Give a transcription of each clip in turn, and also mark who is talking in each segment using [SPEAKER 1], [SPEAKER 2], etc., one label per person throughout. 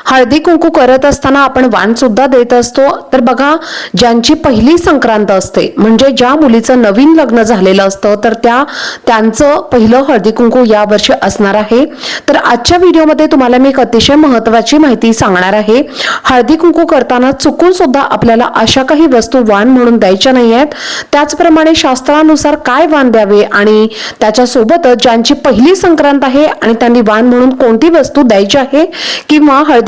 [SPEAKER 1] हळदी कुंकू करत असताना आपण वाण सुद्धा देत असतो. तर बघा ज्यांची पहिली संक्रांत असते म्हणजे ज्या मुलीचं नवीन लग्न झालेलं असतं तर त्या त्यांचं पहिलं हळदी कुंकू या वर्षी असणार आहे. तर आजच्या व्हिडिओमध्ये तुम्हाला मी एक अतिशय महत्वाची माहिती सांगणार आहे. हळदी कुंकू करताना चुकून सुद्धा आपल्याला अशा काही वस्तू वाण म्हणून द्यायच्या नाही आहेत. त्याचप्रमाणे शास्त्रानुसार काय वाण द्यावे आणि त्याच्यासोबतच ज्यांची पहिली संक्रांत आहे आणि त्यांनी वाण म्हणून कोणती वस्तू द्यायची आहे किंवा हळदी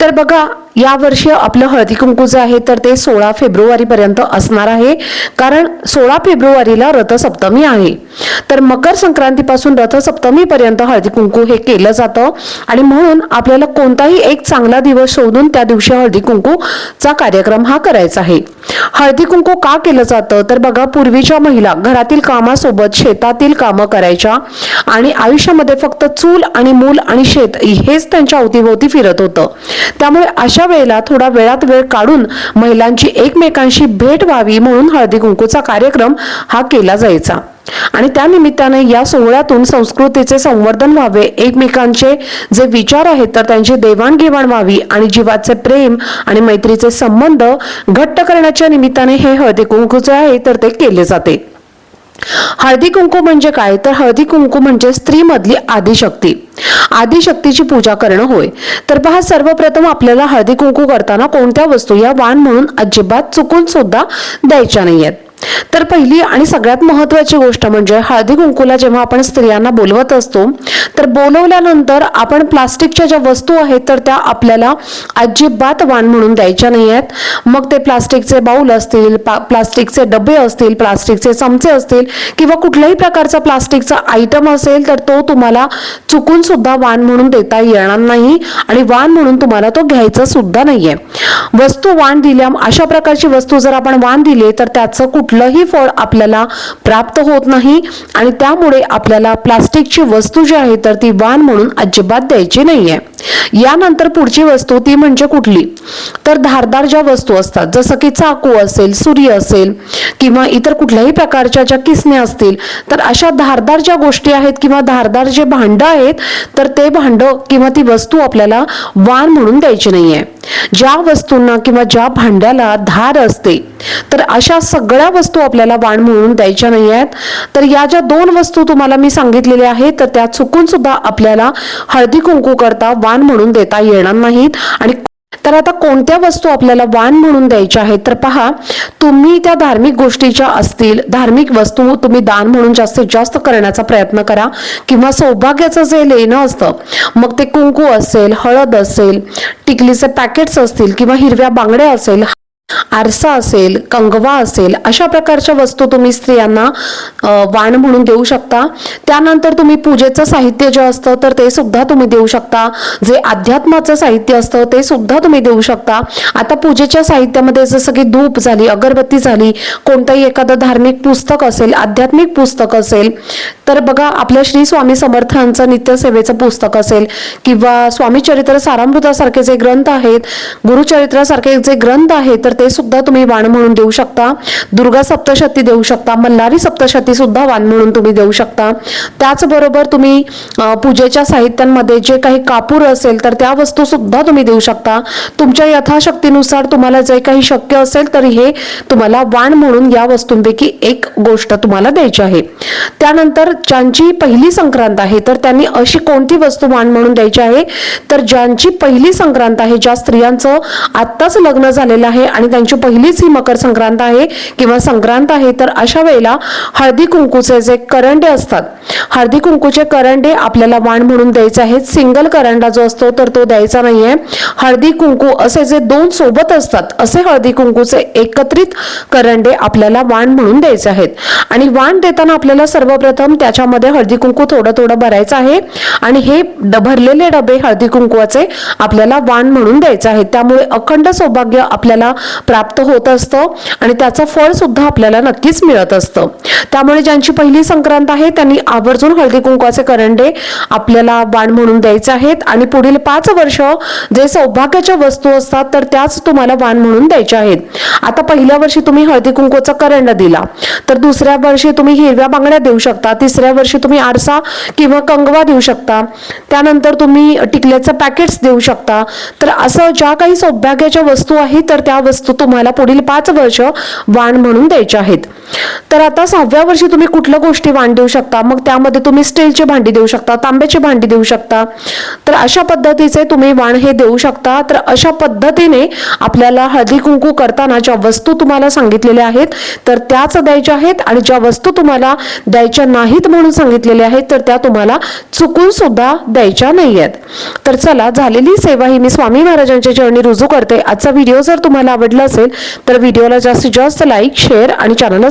[SPEAKER 1] तर बघा या वर्षी आपलं हळदी कुंकू जे आहे तर ते सोळा फेब्रुवारीपर्यंत असणार आहे. कारण सोळा फेब्रुवारीला रथसप्तमी आहे. तर मकर संक्रांतीपासून रथसप्तमीपर्यंत हळदी कुंकू हे केलं जातं. आणि म्हणून आपल्याला कोणताही एक चांगला दिवस शोधून त्या दिवशी हळदी कुंकूचा कार्यक्रम हा करायचा आहे. हळदी कुंकू का केलं जातं? तर बघा पूर्वीच्या महिला घरातील कामासोबत शेतातील कामं करायच्या. आणि आयुष्यामध्ये फक्त चूल आणि मूल आणि शेत हेच त्यांच्या अवतीभोवती फिरत होतं. त्यामुळे अशा वेळेला थोडा वेळात वेळ काढून महिलांची एकमेकांशी भेट व्हावी म्हणून हळदी कुंकूचा कार्यक्रम हा केला जायचा. आणि त्यानिमित्ताने या सोहळ्यातून संस्कृतीचे संवर्धन व्हावे एकमेकांचे जे विचार आहेत तर त्यांची देवाणघेवाण व्हावी आणि जीवाचे प्रेम आणि मैत्रीचे संबंध घट्ट करण्याच्या निमित्ताने हे हळदी कुंकू जे आहे तर ते केले जाते. हळदी कुंकू म्हणजे काय? तर हळदी कुंकू म्हणजे स्त्रीमधली आदिशक्ती. आदिशक्तीची पूजा करणं होय. तर पहा सर्वप्रथम आपल्याला हळदी कुंकू करताना कोणत्या वस्तू या वाण म्हणून अजिबात चुकून सुद्धा द्यायच्या नाहीयेत. तर पहिली आणि सगळ्यात महत्वाची गोष्ट म्हणजे हळदी कुंकूला जेव्हा आपण स्त्रियांना बोलवत असतो तर बोलवल्यानंतर आपण प्लास्टिकच्या ज्या वस्तू आहेत तर त्या आपल्याला अजिबात वाण म्हणून द्यायच्या नाही आहेत. मग ते प्लास्टिकचे बाऊल असतील प्लास्टिकचे डबे असतील प्लास्टिकचे चमचे असतील किंवा कुठल्याही प्रकारचा प्लास्टिकचा आयटम असेल तर तो तुम्हाला चुकून सुद्धा वाण म्हणून देता येणार नाही आणि वाण म्हणून तुम्हाला तो घ्यायचा सुद्धा नाहीये. वस्तू वाण दिल्या अशा प्रकारची वस्तू जर आपण वाण दिले तर त्याचं कुठलंही फळ आपल्याला प्राप्त होत नाही आणि त्यामुळे आपल्याला प्लास्टिकची वस्तू जी आहे तर ती वाण म्हणून अजिबात द्यायची नाहीये. यानंतर पुढची वस्तू ती म्हणजे कुठली? तर धारदार ज्या वस्तू असतात जसं की चाकू असेल सूर्य असेल किंवा इतर कुठल्याही प्रकारच्या ज्या किसण्या असतील तर अशा धारदार ज्या गोष्टी आहेत किंवा धारदार जे भांडं आहेत तर ते भांडं किंवा ती वस्तू आपल्याला वाण म्हणून द्यायची नाहीये. ज्या वस्तूंना किंवा ज्या भांड्याला धार असते तर अशा सगळ्या वस्तू आपल्याला वाण म्हणून द्यायच्या नाही आहेत तर या ज्या दोन वस्तू तुम्हाला मी सांगितलेल्या आहेत तर त्या चुकून सुद्धा आपल्याला हळदी कुंकू करता वाण म्हणून देता येणार नाहीत. आणि तर आता कोणत्या वस्तू आपल्याला वाण म्हणून द्यायच्या आहेत? तर पहा तुम्ही त्या धार्मिक गोष्टीच्या असतील धार्मिक वस्तू तुम्ही दान म्हणून जास्तीत जास्त करण्याचा प्रयत्न करा किंवा सौभाग्याचं जे लेणं असतं मग ते कुंकू असेल हळद असेल टिकलीचे पॅकेट्स असतील किंवा हिरव्या बांगड्या असेल आरसा असेल कंगवा असेल अशा प्रकारच्या वस्तू तुम्ही स्त्रियांना वाण म्हणून देऊ शकता. त्यानंतर तुम्ही पूजेचं साहित्य जे असतं तर ते सुद्धा तुम्ही देऊ शकता. जे अध्यात्माचं साहित्य असतं ते सुद्धा तुम्ही देऊ शकता. आता पूजेच्या साहित्यामध्ये जसं की धूप झाली अगरबत्ती झाली कोणतंही एखादं धार्मिक पुस्तक असेल आध्यात्मिक पुस्तक असेल तर बघा आपल्या श्री स्वामी समर्थांचं नित्यसेवेचं पुस्तक असेल किंवा स्वामी चरित्र सारामृतासारखे जे ग्रंथ आहेत गुरुचरित्रासारखे जे ग्रंथ आहेत तर ते सुद्धा तुम्ही वाण म्हणून देऊ शकता. दुर्गा सप्तशती देऊ शकता. मल्हारी सप्तशती सुद्धा वाण म्हणून तुम्ही देऊ शकता. त्याचबरोबर तुम्ही पूजेच्या साहित्यांमध्ये जे काही कापूर असेल तर त्या वस्तू सुद्धा तुम्ही देऊ शकता. तुमच्या यथाशक्तीनुसार तुम्हाला जे काही शक्य असेल तरी हे तुम्हाला वाण म्हणून या वस्तूंपैकी एक गोष्ट तुम्हाला द्यायची आहे. त्यानंतर ज्यांची पहिली संक्रांत आहे तर त्यांनी अशी कोणती वस्तू वाण म्हणून द्यायची आहे? तर ज्यांची पहिली संक्रांत आहे ज्या स्त्रियांचं आत्ताच लग्न झालेलं आहे आणि त्यांची पहिलीच ही मकर संक्रांत आहे. किंवा संक्रांत आहे तर अशा वेळेला हळदी कुंकूचे जे करंडे असतात हळदी कुंकूचे करंडे आपल्याला वाण म्हणून द्यायचे आहेत. सिंगल करंडा जो असतो तर तो द्यायचा नाहीये. हळदी कुंकू असे जे दोन सोबत असतात असे हळदी कुंकूचे एकत्रित करंडे आपल्याला वाण म्हणून द्यायचे आहेत. आणि वाण देताना आपल्याला सर्वप्रथम त्याच्यामध्ये हळदी कुंकू थोडं थोडं भरायचं आहे. आणि हे ड- भरलेले डबे हळदी कुंकवाचे आपल्याला वाण म्हणून द्यायचे आहेत. त्यामुळे अखंड सौभाग्य आपल्याला प्राप्त होत असतं आणि त्याचं फळ सुद्धा आपल्याला नक्कीच मिळत असतं. त्यामुळे ज्यांची पहिली संक्रांत आहे त्यांनी आवर्जून हळदी कुंकवाचे करंडे आपल्याला बाण म्हणून द्यायचे आहेत आणि पुढील पाच वर्ष जे सौभाग्याच्या वस्तू असतात तर त्याच तुम्हाला बाण म्हणून द्यायच्या आहेत. आता पहिल्या वर्षी तुम्ही हळदी कुंकवाचा करंड दिला तर दुसऱ्या वर्षी तुम्ही हिरव्या बांगड्या देऊ शकता तिसऱ्या वर्षी तुम्ही आरसा किंवा कंगवा देऊ शकता त्यानंतर तुम्ही टिकल्याचं पॅकेट्स देऊ शकता. तर असं ज्या काही सौभाग्याच्या वस्तू आहेत तर त्या वस्तू तुम्हाला पुढील पाच वर्ष वाण म्हणून द्यायच्या आहेत. तर आता सहाव्या वर्षी तुम्ही कुठल्या गोष्टी वाण देऊ शकता? मग त्यामध्ये तुम्ही स्टीलची भांडी देऊ शकता तांब्याची भांडी देऊ शकता. तर अशा पद्धतीचे तुम्ही वाण हे देऊ शकता. तर अशा पद्धतीने आपल्याला हळदी कुंकू करताना ज्या वस्तू तुम्हाला सांगितलेल्या आहेत तर त्याच द्यायच्या आहेत आणि ज्या वस्तू तुम्हाला द्यायच्या नाहीत म्हणून सांगितलेल्या आहेत तर त्या तुम्हाला चुकून सुद्धा द्यायच्या नाही आहेत तर चला झालेली सेवा ही मी स्वामी महाराजांच्या चरणी रुजू करते. आजचा व्हिडिओ जर तुम्हाला आवडला असेल तर व्हिडिओला जास्तीत जास्त लाईक शेअर आणि चॅनलला